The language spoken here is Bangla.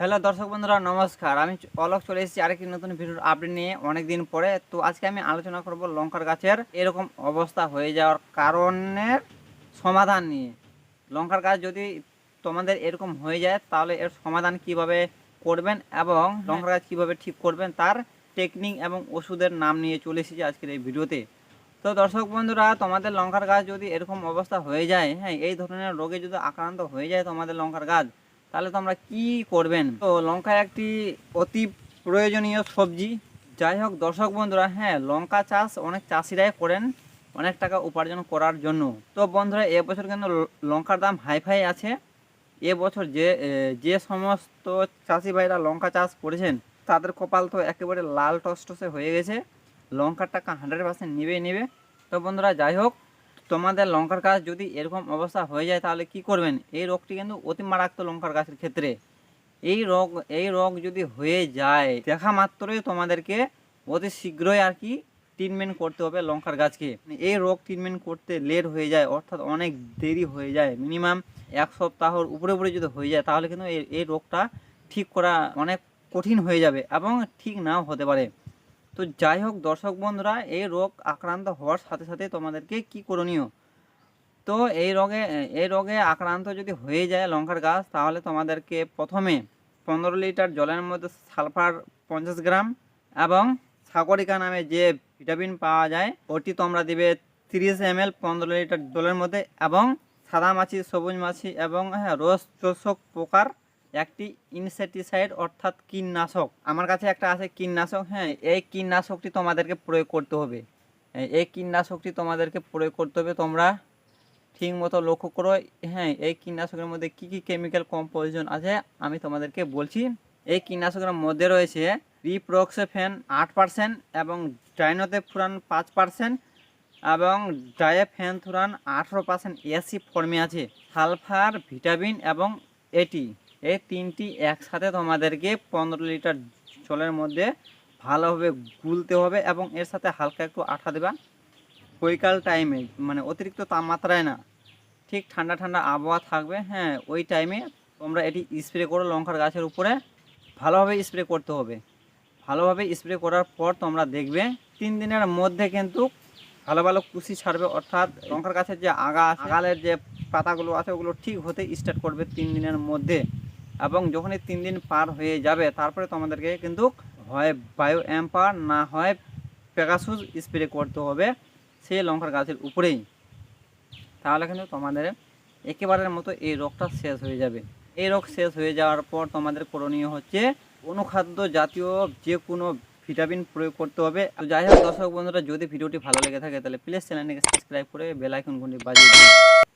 হ্যালো দর্শক বন্ধুরা নমস্কার। আমি অলক চলে এসেছি আরেকটি নতুন ভিডিওর আপডেট নিয়ে অনেক দিন পরে। তো আজকে আমি আলোচনা করব লঙ্কার গাছের এরকম অবস্থা হয়ে যাওয়ার কারণের সমাধান নিয়ে। লঙ্কার গাছ যদি তোমাদের এরকম হয়ে যায় তাহলে এর সমাধান কীভাবে করবেন এবং লঙ্কার গাছ কীভাবে ঠিক করবেন তার টেকনিক এবং ওষুধের নাম নিয়ে চলে এসেছি আজকের এই ভিডিওতে। তো দর্শক বন্ধুরা তোমাদের লঙ্কার গাছ যদি এরকম অবস্থা হয়ে যায় হ্যাঁ এই ধরনের রোগে যদি আক্রান্ত হয়ে যায় তোমাদের লঙ্কার গাছ তাহলে তোমরা কি করবেন? তো লঙ্কা একটি অতি প্রয়োজনীয় সবজি। যাই হোক, দর্শক বন্ধুরা হ্যাঁ লঙ্কা চাষ অনেক চাষিরাই করেন অনেক টাকা উপার্জন করার জন্য। তো বন্ধুরা এবছর কিন্তু লঙ্কার দাম হাইফাই আছে। এবছর যে যে সমস্ত চাষি ভাইরা লঙ্কা চাষ করেছেন, তাদের কপাল তো একেবারে লাল টসটসে হয়ে গেছে। লঙ্কার টাকা হান্ড্রেড পার্সেন্ট নেবে নেবে। তো বন্ধুরা, যাই হোক তোমাদের লঙ্কার গাছ যদি এরকম অবস্থা হয়ে যায়, তাহলে কি করবেন? এই রোগটি কিন্তু অতি মারাত্মক লঙ্কার গাছের ক্ষেত্রে। এই রোগ এই রোগ যদি হয়ে যায়, দেখা মাত্রই তোমাদেরকে অতি শীঘ্রই আর কি ট্রিটমেন্ট করতে হবে লঙ্কার গাছকে। এই রোগ ট্রিটমেন্ট করতে লেট হয়ে যায়, অর্থাৎ অনেক দেরি হয়ে যায়। মিনিমাম এক সপ্তাহর উপরে উপরে যদি হয়ে যায়, তাহলে কিন্তু এই এই রোগটা ঠিক করা অনেক কঠিন হয়ে যাবে এবং ঠিক নাও হতে পারে। তো যাই হোক, দর্শক বন্ধুরা, এই রোগ আক্রান্ত হওয়ার সাথে সাথে তোমাদেরকে কি করণীয়? তো এই রোগে এই রোগে আক্রান্ত যদি হয়ে যায় লঙ্কার গাছ, তাহলে তোমাদেরকে প্রথমে পনেরো লিটার জলের মধ্যে সালফার পঞ্চাশ গ্রাম এবং সাগরিকা নামে যে ভিটামিন পাওয়া যায়, ওটি তোমরা দিবে তিরিশ এম এল পনেরো লিটার জলের মধ্যে এবং সাদা মাছি, সবুজ মাছি এবং হ্যাঁ রোজ চোষক পোকার একটি ইনসেটিসাইড অর্থাৎ কীটনাশক। আমার কাছে একটা আছে কীটনাশক হ্যাঁ এই কীটনাশকটি তোমাদেরকে প্রয়োগ করতে হবে। এই- এই কীটনাশকটি তোমাদেরকে প্রয়োগ করতে হবে, তোমরা ঠিক মতো লক্ষ্য করো। হ্যাঁ এই কীটনাশকের মধ্যে কি কি কেমিক্যাল কম্পোজিশন আছে, আমি তোমাদেরকে বলছি। এই কীটনাশকের মধ্যে রয়েছে রিপ্রক্সেফেন আট পার্সেন্ট এবং ডাইনোতেফুরান পাঁচ পার্সেন্ট এবং ডায়াফেনথুরান আঠেরো পার্সেন্ট এসি ফর্মে আছে। সালফার ভিটামিন এবং এটি এই তিনটি একসাথে তোমাদেরকে পনেরো লিটার জলের মধ্যে ভালোভাবে গুলতে হবে এবং এর সাথে হালকা একটু আঠা দেবা। বৈকাল টাইমে মানে অতিরিক্ত তাপমাত্রায় না। ঠিক ঠান্ডা ঠান্ডা আবহাওয়া থাকবে হ্যাঁ ওই টাইমে তোমরা এটি স্প্রে করো লঙ্কার গাছের উপরে। ভালোভাবে স্প্রে করতে হবে। ভালোভাবে স্প্রে করার পর তোমরা দেখবে তিন দিনের মধ্যে কিন্তু ভালো ভালো কুশি ছাড়বে, অর্থাৎ লঙ্কার গাছের যে আগা আগালের যে পাতাগুলো আছে, ওগুলো ঠিক হতে স্টার্ট করবে তিন দিনের মধ্যে। এবং যখনই তিন দিন পার হয়ে যাবে, তারপরে তোমাদেরকে কিন্তু হয় বায়ো অ্যাম্পার, না হয় পেগাসুস স্প্রে করতে হবে সেই লঙ্কার গাছের উপরেই। তাহলে কিন্তু তোমাদের একেবারের মতো এই রোগটা শেষ হয়ে যাবে। এই রোগ শেষ হয়ে যাওয়ার পর তোমাদের করণীয় হচ্ছে অনুখাদ্য জাতীয় যে কোনো ভিটামিন প্রয়োগ করতে হবে। যাই হোক দর্শক বন্ধুরা, যদি ভিডিওটি ভালো লেগে থাকে তাহলে প্লিজ চ্যানেলটিকে সাবস্ক্রাইব করে বেল আইকন ঘন্টি বাজিয়ে দিন।